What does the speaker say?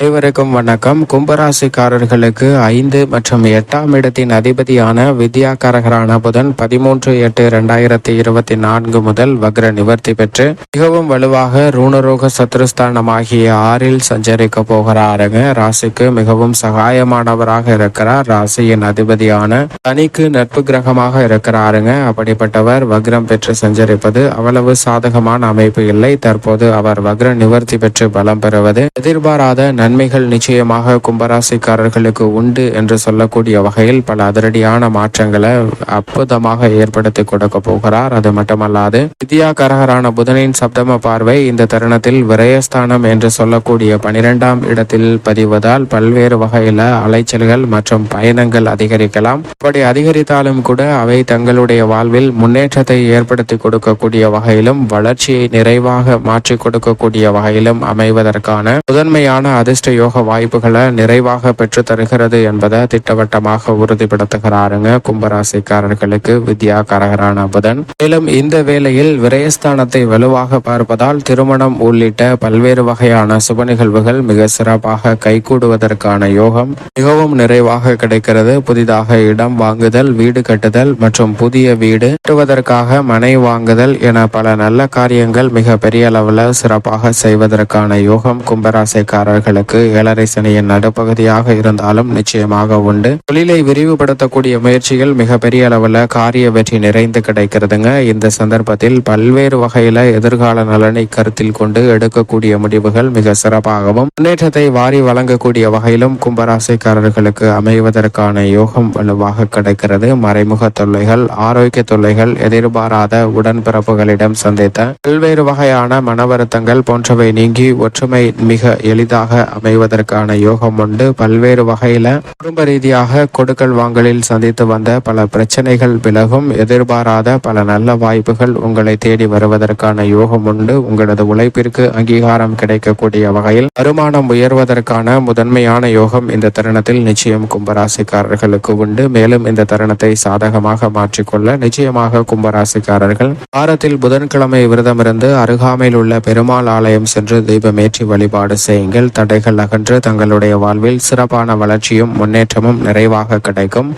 அனைவருக்கும் வணக்கம். கும்பராசிக்காரர்களுக்கு ஐந்து மற்றும் எட்டாம் இடத்தின் அதிபதியான வித்யாகாரகரான புதன் பதிமூன்று எட்டு இரண்டாயிரத்தி இருபத்தி நான்கு முதல் வக்ர நிவர்த்தி பெற்று மிகவும் வலுவாக ரூணரோக சத்ருஸ்தானமாகிய ஆறில் சஞ்சரிக்க போகிறாருங்க ராசிக்கு மிகவும் சகாயமானவராக இருக்கிறார். ராசியின் அதிபதியான தனிக்கு நட்பு கிரகமாக இருக்கிறாருங்க அப்படிப்பட்டவர் வக்ரம் பெற்று சஞ்சரிப்பது அவ்வளவு சாதகமான அமைப்பு இல்லை. தற்போது அவர் வக்ர நிவர்த்தி பெற்று பலம் பெறுவது எதிர்பாராத நன்மைகள் நிச்சயமாக கும்பராசிக்காரர்களுக்கு உண்டு என்று சொல்லக்கூடிய வகையில் பல அதிரடியான மாற்றங்களை அற்புதமாக ஏற்படுத்தி கொடுக்க போகிறார். அது மட்டுமல்லாது வித்யாகரகரான புதனின் சப்தம பார்வை இந்த தருணத்தில் விரயஸ்தானம் என்று சொல்லக்கூடிய பனிரெண்டாம் இடத்தில் பதிவதால் பல்வேறு வகையில அலைச்சல்கள் மற்றும் பயணங்கள் அதிகரிக்கலாம். அப்படி அதிகரித்தாலும் கூட அவை தங்களுடைய வாழ்வில் முன்னேற்றத்தை ஏற்படுத்தி கொடுக்கக்கூடிய வகையிலும் வளர்ச்சியை நிறைவாக மாற்றி கொடுக்கக்கூடிய வகையிலும் அமைவதற்கான முதன்மையான அதிர்ஷ்ட யோக வாய்ப்புகளை நிறைவாக பெற்று தருகிறது என்பதை திட்டவட்டமாக உறுதிப்படுத்துகிறாருங்க. கும்பராசிக்காரர்களுக்கு வித்யா கரகரான புதன். மேலும் இந்த வேளையில் விரயஸ்தானத்தை வலுவாக பார்ப்பதால் திருமணம் உள்ளிட்ட பல்வேறு வகையான சுப நிகழ்வுகள் மிக சிறப்பாக கைகூடுவதற்கான யோகம் மிகவும் நிறைவாக கிடைக்கிறது. புதிதாக இடம் வாங்குதல் வீடு கட்டுதல் மற்றும் புதிய வீடு கட்டுவதற்காக மனை வாங்குதல் என பல நல்ல காரியங்கள் மிக பெரிய அளவில் சிறப்பாக செய்வதற்கான யோகம் கும்பராசிக்காரர்களுக்கு ஏழரை சனியின் நடுப்பகுதியாக இருந்தாலும் நிச்சயமாக உண்டு. தொழிலை விரிவுபடுத்தக்கூடிய முயற்சிகள் மிக பெரிய அளவில் காரிய வெற்றி நிறைந்து கிடைக்கிறதுங்க. இந்த சந்தர்ப்பத்தில் பல்வேறு வகையில எதிர்கால நலனை கருத்தில் கொண்டு எடுக்கக்கூடிய முடிவுகள் மிக சிறப்பாகவும் முன்னேற்றத்தை வாரி வழங்கக்கூடிய வகையிலும் கும்பராசிக்காரர்களுக்கு அமைவதற்கான யோகம் வலுவாக கிடைக்கிறது. மறைமுக தொல்லைகள் ஆரோக்கிய தொல்லைகள் எதிர்பாராத உடன்பிறப்புகளிடம் சந்தித்த பல்வேறு வகையான மன வருத்தங்கள் போன்றவை நீங்கி ஒற்றுமை மிக எளிதாக அமைவதற்கான யோகம் உண்டு. பல்வேறு வகையில குடும்ப ரீதியாக கொடுக்கல் வாங்கலில் சந்தித்து வந்த பல பிரச்சனைகள் விலகும். எதிர்பாராத பல நல்ல வாய்ப்புகள் உங்களை தேடி வருவதற்கான யோகம் உண்டு. உங்களது உழைப்பிற்கு அங்கீகாரம் கிடைக்கக்கூடிய வகையில் வருமானம் உயர்வதற்கான முதன்மையான யோகம் இந்த தருணத்தில் நிச்சயம் கும்பராசிக்காரர்களுக்கு உண்டு. மேலும் இந்த தருணத்தை சாதகமாக மாற்றிக்கொள்ள நிச்சயமாக கும்பராசிக்காரர்கள் வாரத்தில் புதன்கிழமை விரதமிருந்து அருகாமையில் உள்ள பெருமாள் ஆலயம் சென்று தீபமேற்றி வழிபாடு செய்யுங்கள். தடைகள் அகன்று தங்களுடைய வாழ்வில் சிறப்பான வளர்ச்சியும் முன்னேற்றமும் நிறைவாக கிடைக்கும்.